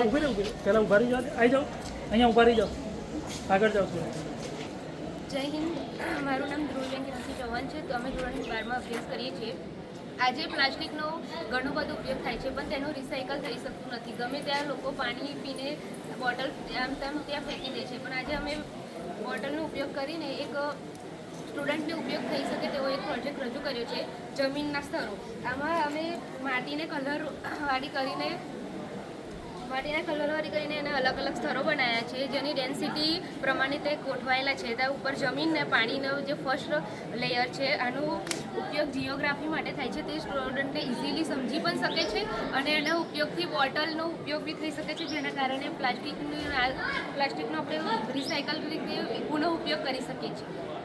રહે ઊભી રહે. પહેલાં ઊભા રહી જાઓ આવી જાઓ. અહીંયા ઊભા રહી જાઓ. આગળ જાઓ જય હિન્દ. મારું નામ કિરણસિંહ ચૌહાણ છે. તો અમે ધોરણ બારમાં અભ્યાસ કરીએ છીએ. આજે પ્લાસ્ટિકનો ઘણો બધો ઉપયોગ થાય છે, પણ તેનું રિસાયકલ થઈ શકતું નથી. ગમે ત્યાં લોકો પાણી પીને બોટલ આમ તેમ ત્યાં ફેંકી દે છે. પણ આજે અમે બોટલનો ઉપયોગ કરીને એક સ્ટુડન્ટને ઉપયોગ થઈ શકે તેવો એક પ્રોજેક્ટ રજૂ કર્યો છે, જમીનના સ્તરો. આમાં અમે માટીને કલર વાળી કરીને માટીના કલરવાળી કરીને એને અલગ અલગ સ્તરો બનાવ્યા છે, જેની ડેન્સિટી પ્રમાણે તે ગોઠવાયેલા છે. ત્યાં ઉપર જમીન ને પાણીનો જે ફર્સ્ટ લેયર છે, આનો ઉપયોગ જીઓગ્રાફી માટે થાય છે. તે સ્ટુડન્ટને ઇઝીલી સમજી પણ શકે છે અને એના ઉપયોગથી બોટલનો ઉપયોગ બી થઈ શકે છે, જેના કારણે પ્લાસ્ટિકની, પ્લાસ્ટિકનો આપણે રિસાયકલ રીતે પુનઃ ઉપયોગ કરી શકીએ છીએ.